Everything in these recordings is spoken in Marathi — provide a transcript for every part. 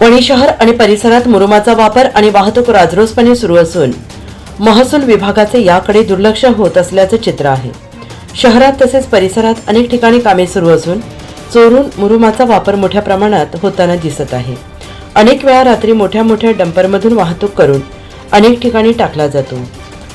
वणी शहर आणि परिसरात मुरुमाचा वापर आणि वाहतूक राजरोसपणे सुरू असून महसूल विभागाचे याकडे दुर्लक्ष होत असल्याचं चित्र आहे. शहरात तसेच परिसरात अनेक ठिकाणी कामे सुरू असून चोरून मुरुमाचा वापर मोठ्या प्रमाणात होताना दिसत आहे. अनेक वेळा रात्री मोठ्या मोठ्या डंपरमधून वाहतूक करून अनेक ठिकाणी टाकला जातो.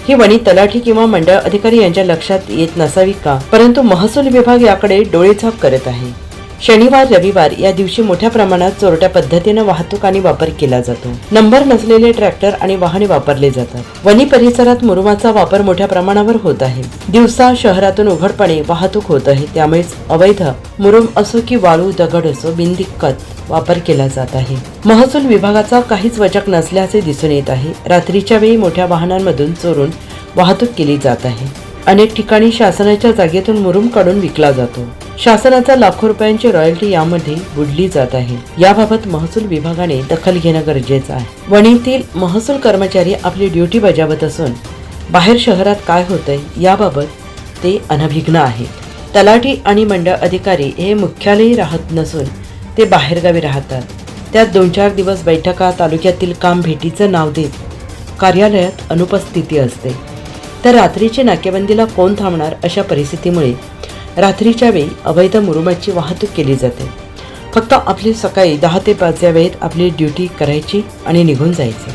ही वणी तलाठी किंवा मंडळ अधिकारी यांच्या लक्षात येत नसावी का? परंतु महसूल विभाग याकडे डोळेझाक करत आहे. शनिवार रविवार या दिवशी मोठ्या प्रमाणात चोरट्या पद्धतीनं वाहतूक आणि वापर केला जातो. नंबर नसलेले ट्रॅक्टर आणि वाहने वापरले जातात. वनी परिसरात मुरुमाचा वापर मोठ्या प्रमाणावर होत आहे. दिवसा शहरातून उघडपणे वाहतूक होत आहे. त्यामुळेच अवैध मुरुम असो की वाळू दगड असो बिनदिक्कत वापर केला जात आहे. महसूल विभागाचा काहीच वचक नसल्याचे दिसून येत आहे. रात्रीच्या वेळी मोठ्या वाहनांमधून चोरून वाहतूक केली जात आहे. अनेक ठिकाणी शासनाच्या जागेतून मुरुम काढून विकला जातो. शासनाचा लाखो रुपयांची रॉयल्टी यामध्ये बुडली जात आहे. याबाबत महसूल विभागाने दखल घेणं गरजेचं आहे. वणीतील महसूल कर्मचारी आपली ड्युटी बजावत असून बाहेर शहरात काय होतंय याबाबत ते अनभिज्ञ आहेत. तलाठी आणि मंडळ अधिकारी हे मुख्यालयी राहत नसून ते बाहेरगावी राहतात. त्यात दोन चार दिवस बैठका तालुक्यातील काम भेटीचं नाव देत कार्यालयात अनुपस्थिती असते. तर रात्रीची नाकेबंदीला कोण थांबणार अशा परिस्थितीमुळे रात्रीच्या वेळी अवैध मुरुमाची वाहतूक केली जाते. फक्त आपली सकाळी दहा ते पाच या वेळेत आपली ड्युटी करायची आणि निघून जायचे.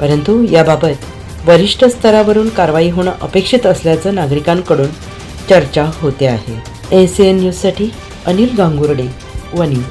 परंतु याबाबत वरिष्ठ स्तरावरून कारवाई होणं अपेक्षित असल्याचं नागरिकांकडून चर्चा होते आहे. एस एन न्यूजसाठी अनिल गांगुर्डे वनी